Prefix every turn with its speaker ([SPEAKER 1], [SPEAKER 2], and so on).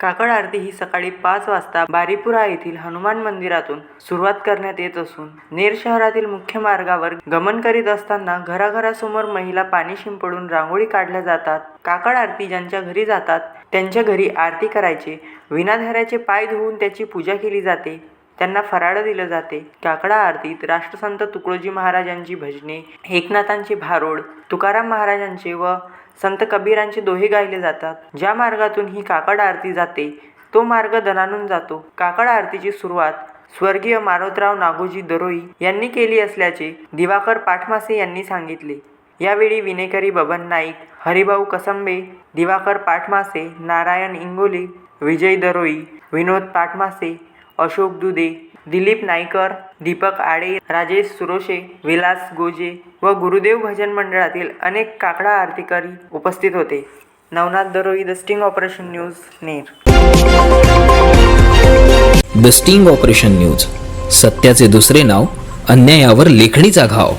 [SPEAKER 1] काकड आरती ही सकाळी पाच वाजता बारीपुरा येथील हनुमान मंदिरातून सुरुवात करण्यात येत असून नेर शहरातील मुख्य मार्गावर गमन करीत असताना घराघरासमोर महिला पाणी शिंपडून रांगोळी काढल्या जातात. काकड आरती ज्यांच्या घरी जातात त्यांच्या घरी आरती करायचे विनाधाऱ्याचे पाय धुवून त्याची पूजा केली जाते. त्यांना फराळ दिलं जाते. काकडा आरतीत राष्ट्रसंत तुकडोजी महाराजांची भजने एकनाथांचे भारोड तुकाराम महाराजांचे व संत कबीरांचे दोहे गायले जातात. ज्या मार्गातून ही काकड आरती जाते तो मार्ग दणानून जातो. काकड आरतीची सुरुवात स्वर्गीय मारोतराव नागोजी दरोई यांनी केली असल्याचे दिवाकर पाठमासे यांनी सांगितले. यावेळी विनेकरी बबन नाईक हरिभाऊ कसंबे दिवाकर पाठमासे नारायण इंगोले विजय दरोई विनोद पाठमासे अशोक दुदे दिलीप नाईकर दीपक आडे राजेश सुरोशे विलास गोजे व गुरुदेव भजन मंडळातील अनेक काकडा आरतीकारी उपस्थित होते. Navnath Daroi the sting operation news Ner.
[SPEAKER 2] The sting operation news सत्याचे दुसरे नाव अन्यायावर लेखणीचा घाव.